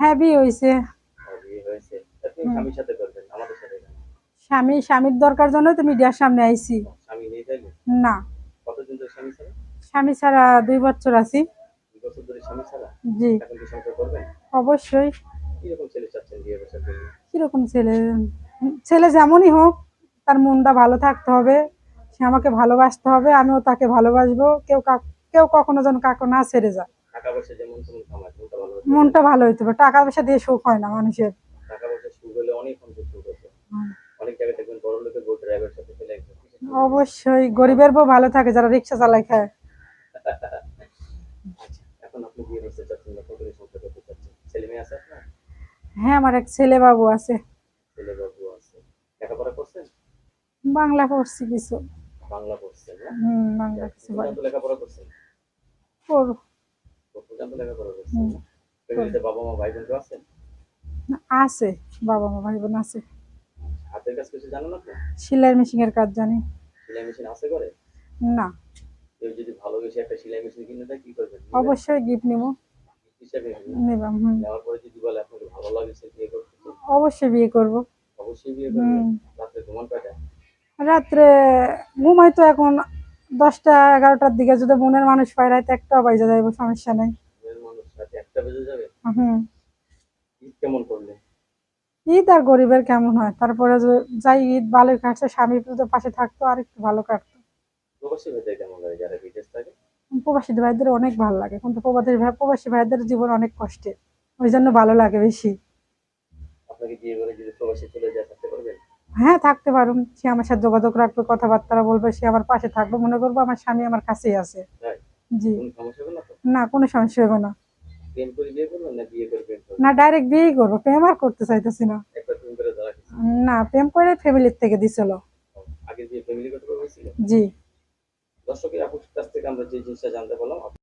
হ্যাঁ বিয়ে হয়েছে? স্বামী স্বামীর দরকার জন্য তো মিডিয়ার সামনে আইছি। না। স্বামী ছাড়া? দুই বছর আছি। জি। অবশ্যই। কীরকম ছেলে ছেলে? যেমনই হোক তার মনটা ভালো থাকতে হবে। সে আমাকে ভালোবাসতে হবে আমিও তাকে ভালোবাসবো। কেউ কেউ কখনো যেন কাকু না ছেড়ে যায়। মনটা ভালো। হইতে হবে টাকা পয়সা দিয়ে সুখ হয় না মানুষের। টাকা পয়সা সুখ হলে অনেক সংসার সুখ হতো অনেক জায়গায় দেখবেন বড় লোকের বউ ড্রাইভার সাথে অবশ্যই গরিবের বউ ভালো থাকে যারা রিক্সা চালায় খায়। আচ্ছা এখন আপনি বিয়ে করতে চাচ্ছেন নতুন করে সংসার করতে চাচ্ছেন? ছেলে মেয়ে আছে আপনার? হ্যাঁ আমার এক ছেলে বাবু আছে। ছেলে বাবু আছে। লেখাপড়া করছেন? বাংলা পড়ছি কিছু। বাংলা পড়ছেন না? হম বাংলা কিছু পারি। লেখাপড়া করছেন? পড়- কত পর্যন্ত লেখাপড়া করছেন? ফ্যামিলিতে বাবা মা ভাই বোন কেউ আছেন আছে বাবা মা ভাই বোন আছে। হাতের কাজ কিছু আপনি? সেলাই মেশিনের কাজ জানি। সেলাই মেশিন আছে করে না। কেউ যদি ভালোবেসে একটা সেলাই মেশিন কিনে দেয় কি করবেন? অবশ্যই গিফট নিব। হিসাবে নিবাম নেওয়ার পরে যদি বলে আপনাকে ভালো লাগছে বিয়ে করতে অবশ্যই বিয়ে করব। অবশ্যই বিয়ে করবেন হুম। রাত্রে ঘুমান কয়টা রাত্রে ঘুমাই তো এখন দশটা এগারোটার দিকে। যদি মনের মানুষ পায় রাতে একটা বাইজা যাইব সমস্যা নেই মেয়ের মানুষ রাতে একটা বেজে যাবে হুম। ঈদ কেমন করলে? ঈদ আর গরিবের কেমন হয়? তারপরে যাই ঈদ ভালোই কাটছে স্বামী তো পাশে থাকতো আর একটু ভালো কাটতো। প্রবাসী ভাইদের অনেক ভালো লাগে কিন্তু প্রবাসী ভাই প্রবাসী ভাইদের জীবন অনেক কষ্টের। ওই জন্য ভালো লাগে বেশি। হ্যাঁ থাকতে পারুন সে আমার সাথে যোগাযোগ রাখবে কথাবার্তা বলবে সে আমার পাশে থাকবে। মনে করব আমার স্বামী আমার কাছেই আছে। জি। না কোনো সমস্যা হবে না। বিয়ে না বিয়ে ডাইরেক্ট বিয়েই করব। প্রেম আর করতে চাইতেছি না। না প্রেম করে ফ্যামিলির থেকে দিছিল। বিয়ে জি। দর্শকের আপুর কাছ থেকে আমরা যে জিনিসটা জানতে পারলাম